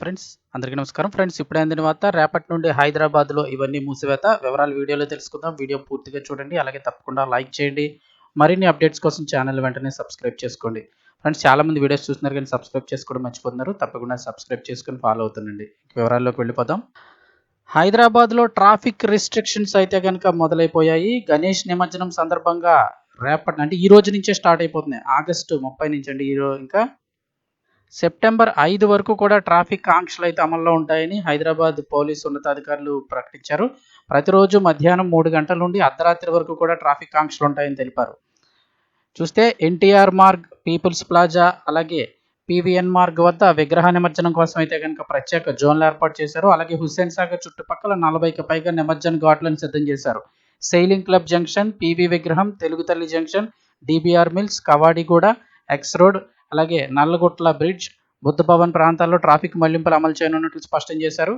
Friends అందరికీ నమస్కారం. Friends ఇప్పుడే అందిన వార్త రేపటి నుండి హైదరాబాద్లో ఇవన్నీ మూసివేత. వివరాలు వీడియోలో తెలుసుకుందాం. వీడియో పూర్తిగా చూడండి. అలాగే తప్పకుండా లైక్ చేయండి. మరిన్ని అప్డేట్స్ కోసం ఛానల్ వెంటనే సబ్స్క్రైబ్ చేసుకోండి. ఫ్రెండ్స్ చాలామంది వీడియోస్ చూస్తున్నారు కానీ సబ్స్క్రైబ్ చేసుకోవడం మర్చిపోతున్నారు. తప్పకుండా సబ్స్క్రైబ్ చేసుకుని ఫాలో అవుతుండండి. వివరాల్లోకి వెళ్ళిపోదాం. హైదరాబాద్లో ట్రాఫిక్ రిస్ట్రిక్షన్స్ అయితే కనుక మొదలైపోయాయి. గణేష్ నిమజ్జనం సందర్భంగా రేపటి అంటే ఈ రోజు నుంచే స్టార్ట్ అయిపోతున్నాయి. ఆగస్టు ముప్పై నుంచి అండి ఈరోజు ఇంకా సెప్టెంబర్ ఐదు వరకు కూడా ట్రాఫిక్ ఆంక్షలు అయితే అమల్లో ఉంటాయని హైదరాబాద్ పోలీసు ఉన్నతాధికారులు ప్రకటించారు. ప్రతిరోజు మధ్యాహ్నం మూడు గంటల నుండి అర్ధరాత్రి వరకు కూడా ట్రాఫిక్ ఆంక్షలు ఉంటాయని తెలిపారు. చూస్తే ఎన్టీఆర్ మార్గ్ పీపుల్స్ ప్లాజా అలాగే పీవీఎన్ మార్గ్ వద్ద విగ్రహ నిమజ్జనం కోసం అయితే కనుక ప్రత్యేక జోన్లు ఏర్పాటు చేశారు. అలాగే హుస్సేన్ సాగర్ చుట్టుపక్కల నలభైకి పైగా నిమజ్జన ఘాట్లను సిద్ధం చేశారు. సెయిలింగ్ క్లబ్ జంక్షన్ పీవీ విగ్రహం Telugu Thalli junction DBR mills Kavadiguda X road అలాగే నల్లగొట్ల బ్రిడ్జ్ బుద్ధ భవన్ ప్రాంతాల్లో ట్రాఫిక్ మళ్ళింపులు అమలు చేయనున్నట్లు స్పష్టం చేశారు.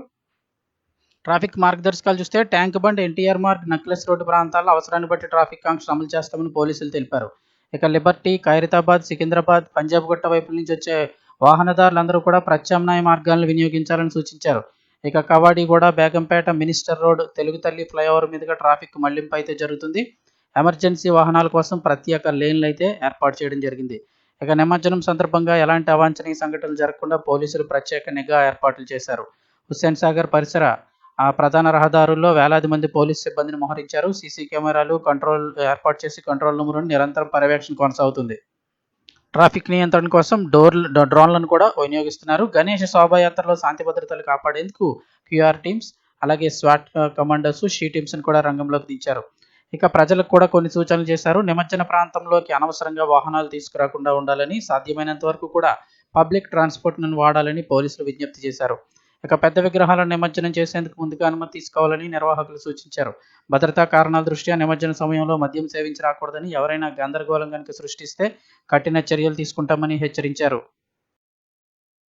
ట్రాఫిక్ మార్గదర్శకాలు చూస్తే tank bund NTR Marg necklace road ప్రాంతాల్లో అవసరాన్ని బట్టి ట్రాఫిక్ ఆంక్షలు అమలు చేస్తామని పోలీసులు తెలిపారు. ఇక లిబర్టీ ఖైరతాబాద్ సికింద్రాబాద్ పంజాబ్ గుట్ట వైపు నుంచి వచ్చే వాహనదారులందరూ కూడా ప్రత్యామ్నాయ మార్గాలను వినియోగించాలని సూచించారు. ఇక Kavadiguda Begumpet minister road Telugu Thalli flyover మీదుగా ట్రాఫిక్ మళ్ళింపు అయితే జరుగుతుంది. ఎమర్జెన్సీ వాహనాల కోసం ప్రత్యేక లేన్లు అయితే ఏర్పాటు చేయడం జరిగింది. ఇక నిమజ్జనం సందర్భంగా ఎలాంటి అవాంఛనీయ సంఘటనలు జరగకుండా పోలీసులు ప్రత్యేక నిఘా ఏర్పాట్లు చేశారు. హుస్సేన్ సాగర్ పరిసర ఆ ప్రధాన రహదారుల్లో వేలాది మంది పోలీస్ సిబ్బందిని మోహరించారు. సీసీ కెమెరాలు కంట్రోల్ ఏర్పాటు చేసి కంట్రోల్ రూమ్లను నిరంతరం పర్యవేక్షణ కొనసాగుతుంది. ట్రాఫిక్ నియంత్రణ కోసం డోర్లు డ్రోన్లను కూడా వినియోగిస్తున్నారు. గణేష్ శోభాయాత్రలో శాంతి భద్రతలు కాపాడేందుకు క్యూఆర్ టీమ్స్ అలాగే స్వాట్ కమాండర్స్ షీ టీమ్స్ని కూడా రంగంలోకి దించారు. ఇక ప్రజలకు కూడా కొన్ని సూచనలు చేశారు. నిమజ్జన ప్రాంతంలోకి అనవసరంగా వాహనాలు తీసుకురాకుండా ఉండాలని సాధ్యమైనంత వరకు కూడా పబ్లిక్ ట్రాన్స్పోర్ట్ను వాడాలని పోలీసులు విజ్ఞప్తి చేశారు. ఇక పెద్ద విగ్రహాలను నిమజ్జనం చేసేందుకు ముందుగా అనుమతి తీసుకోవాలని నిర్వాహకులు సూచించారు. భద్రతా కారణాల దృష్ట్యా నిమజ్జన సమయంలో మద్యం సేవించి రాకూడదని ఎవరైనా గందరగోళం కనుక సృష్టిస్తే కఠిన చర్యలు తీసుకుంటామని హెచ్చరించారు.